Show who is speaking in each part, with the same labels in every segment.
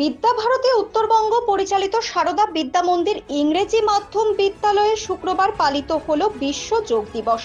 Speaker 1: বিদ্যাভারতী উত্তরবঙ্গ পরিচালিত সারদা বিদ্যা মন্দির ইংরেজি মাধ্যম বিদ্যালয়ে শুক্রবার পালিত হলো বিশ্ব যোগ দিবস।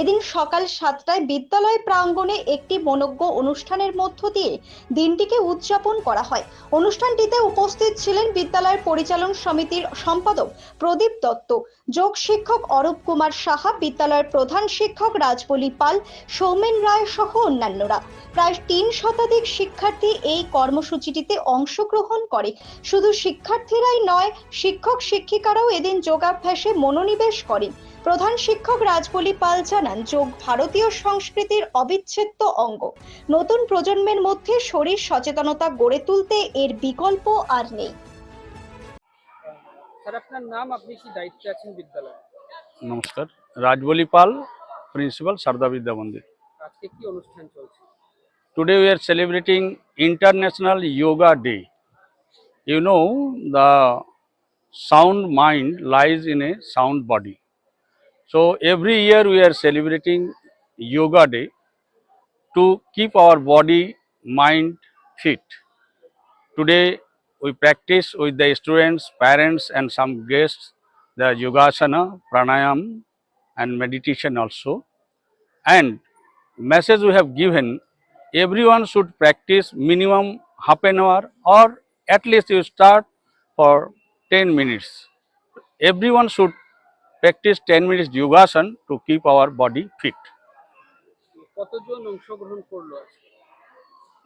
Speaker 1: এদিন সকাল সাতটায় বিদ্যালয় প্রাঙ্গণে একটি মনজ্ঞ অনুষ্ঠানের মধ্য দিয়ে দিনটিকে উদযাপন করা হয়। অনুষ্ঠানটিতে উপস্থিত ছিলেন বিদ্যালয়ের পরিচালন সমিতির সম্পাদক প্রদীপ দত্ত, যোগ শিক্ষক অরূপ কুমার সাহা, বিদ্যালয়ের প্রধান শিক্ষক রাজবলি পাল, সৌমেন রায় সহ অন্যান্যরা। প্রায় তিন শতাধিক শিক্ষার্থী এই কর্মসূচিটিতে অংশগ্রহণ করে। শুধু শিক্ষার্থীরাই নয় শিক্ষক শিক্ষিকারাও এদিন যোগাভ্যাসে মনোনিবেশ করেন। প্রধান শিক্ষক রাজবলি পাল জানান যোগ ভারতীয় সংস্কৃতির অবিচ্ছেদ্য অঙ্গ। নতুন প্রজন্মের মধ্যে শরীর সচেতনতা গড়ে তুলতে এর বিকল্প আর নেই।
Speaker 2: স্যার আপনার নাম? আপনি কি দায়িত্বে আছেন বিদ্যালয়ে?
Speaker 3: নমস্কার। রাজবলি পাল প্রিন্সিপাল সারদা বিদ্যা মন্দির।
Speaker 2: আজকে কি অনুষ্ঠান চলছে?
Speaker 3: Today we are celebrating International Yoga Day. You know, the sound mind lies in a sound body. So every year we are celebrating Yoga Day to keep our body, mind fit. Today we practice with the students, parents and some guests the Yogasana, Pranayam and meditation also. And message we have given everyone should practice minimum half an hour or at least you start for 10 minutes everyone should practice 10 minutes yogasan to keep our body fit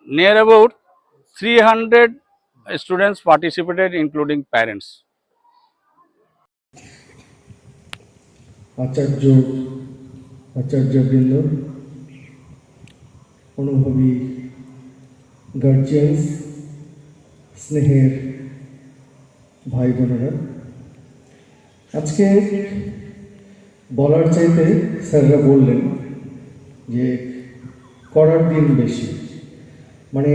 Speaker 3: near about 300 students participated including parents
Speaker 4: আচার্য আচার্যবৃন্দ অনুভবী guardians স্নেহের ভাই বোনেরা, আজকে বলার চাইতে স্যাররা বললেন যে করার দিন বেশি। মানে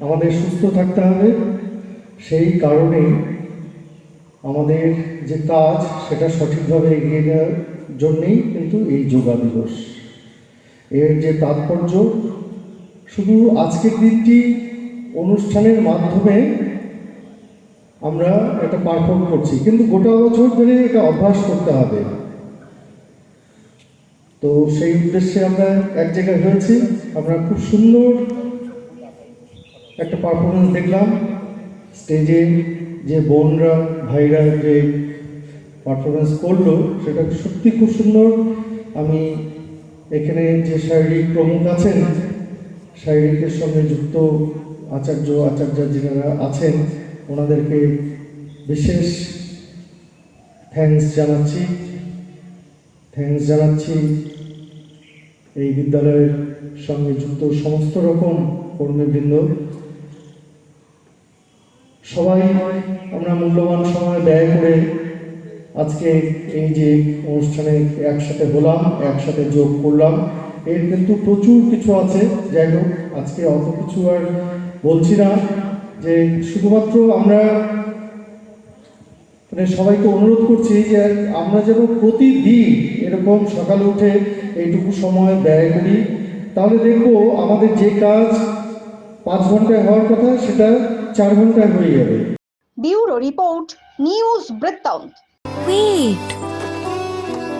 Speaker 4: আমাদের সুস্থ থাকতে হবে, সেই কারণেই আমাদের যে কাজ সেটা সঠিকভাবে এগিয়ে নেওয়ার জন্যেই কিন্তু এই যোগা দিবস। এর যে তাৎপর্য, শুধু আজকের দিনটি অনুষ্ঠানের মাধ্যমে আমরা এটা পারফর্ম করছি। কিন্তু গোটা বছর ধরে এটা অভ্যাস করতে হবে। তো সেই উদ্দেশ্যে আমরা এক জায়গায় হয়েছি। আমরা খুব সুন্দর একটা পারফরমেন্স দেখলাম। স্টেজে যে বোনরা, ভাইরা যে পারফরমেন্স করল, সেটা সত্যি খুব সুন্দর। আমি এখানে যে শারীরিক প্রমুখ আছেন শারীরিকের সঙ্গে যুক্ত আচার্য আচার্য যারা আছেন, ওনাদেরকে বিশেষ থ্যাঙ্কস জানাচ্ছি। থ্যাঙ্কস জানাচ্ছি এই বিদ্যালয়ের সঙ্গে যুক্ত সমস্ত রকম কর্মীবৃন্দ। সবাই আমরা মূল্যবান সময় ব্যয় করে আজকে এই যে অনুষ্ঠানে একসাথে হলাম, একসাথে যোগ করলাম। এর কিন্তু প্রচুর কিছু আছে যাই হোক আজকে অত কিছু আর বলছি না। যে শুধুমাত্র আমরা মানে সবাইকে অনুরোধ করছি যে আমরা যেন প্রতিদিন এরকম সকালে উঠে এইটুকু সময় ব্যয় করি। তাহলে দেখব আমাদের যে কাজ পাঁচ ঘন্টায় হওয়ার কথা সেটা চার ঘন্টায় হয়ে যাবে।
Speaker 1: ব্যুরো রিপোর্ট নিউজ বৃত্তান্ত।
Speaker 5: Wait.